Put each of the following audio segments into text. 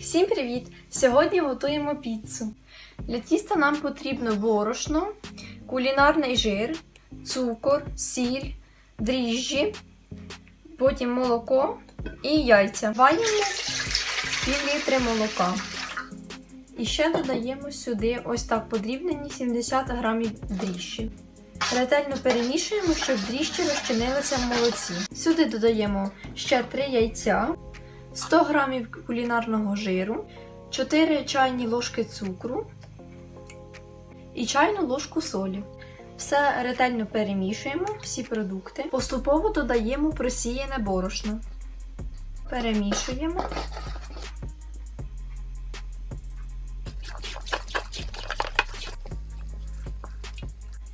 Всім привіт! Сьогодні готуємо піцу. Для тіста нам потрібно борошно, кулінарний жир, цукор, сіль, дріжджі, потім молоко і яйця. Ваємо пів літри молока. І ще додаємо сюди ось так подрібнені 70 грамів дріжджі. Ретельно перемішуємо, щоб дріжджі розчинилися в молоці. Сюди додаємо ще 3 яйця, 100 г кулінарного жиру, 4 чайні ложки цукру і чайну ложку солі. Все ретельно перемішуємо, всі продукти. Поступово додаємо просіяне борошно. Перемішуємо.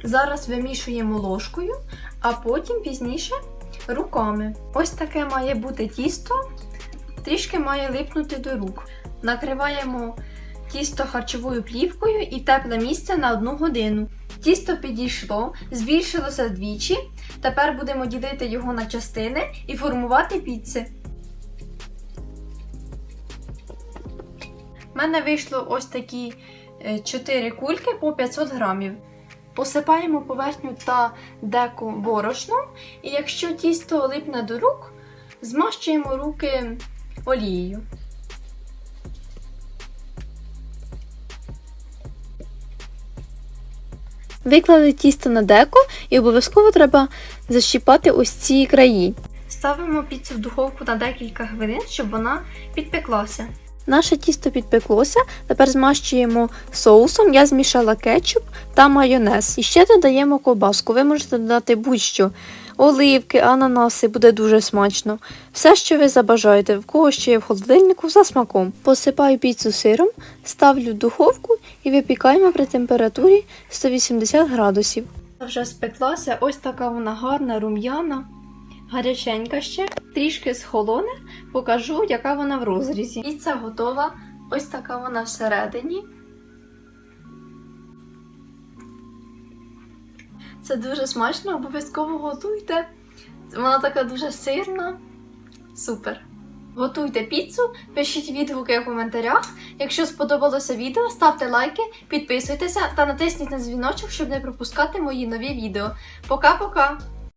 Зараз вимішуємо ложкою, а потім пізніше руками. Ось таке має бути тісто, трішки має липнути до рук. Накриваємо тісто харчовою плівкою і тепле місце на 1 годину. Тісто підійшло, збільшилося вдвічі. Тепер будемо ділити його на частини і формувати піци. У мене вийшло ось такі 4 кульки по 500 грамів. Посипаємо поверхню та деку борошном, і якщо тісто липне до рук, змащуємо руки олією. Виклали тісто на деко і обов'язково треба защіпати ось ці краї. Ставимо піцу в духовку на декілька хвилин, щоб вона підпеклася. Наше тісто підпеклося, тепер змащуємо соусом. Я змішала кетчуп та майонез. І ще додаємо ковбаску. Ви можете додати будь-що. Оливки, ананаси буде дуже смачно. Все, що ви забажаєте, в кого ще є в холодильнику за смаком. Посипаю піцу сиром, ставлю в духовку і випікаємо при температурі 180 градусів. Вже спеклася, ось така вона гарна, рум'яна, гаряченька ще. Трішки схолоне, покажу, яка вона в розрізі. Піца готова. Ось така вона всередині. Це дуже смачно, обов'язково готуйте. Вона така дуже сирна. Супер. Готуйте піцу, пишіть відгуки в коментарях. Якщо сподобалося відео, ставте лайки, підписуйтеся та натисніть на дзвіночок, щоб не пропускати мої нові відео. Пока-пока!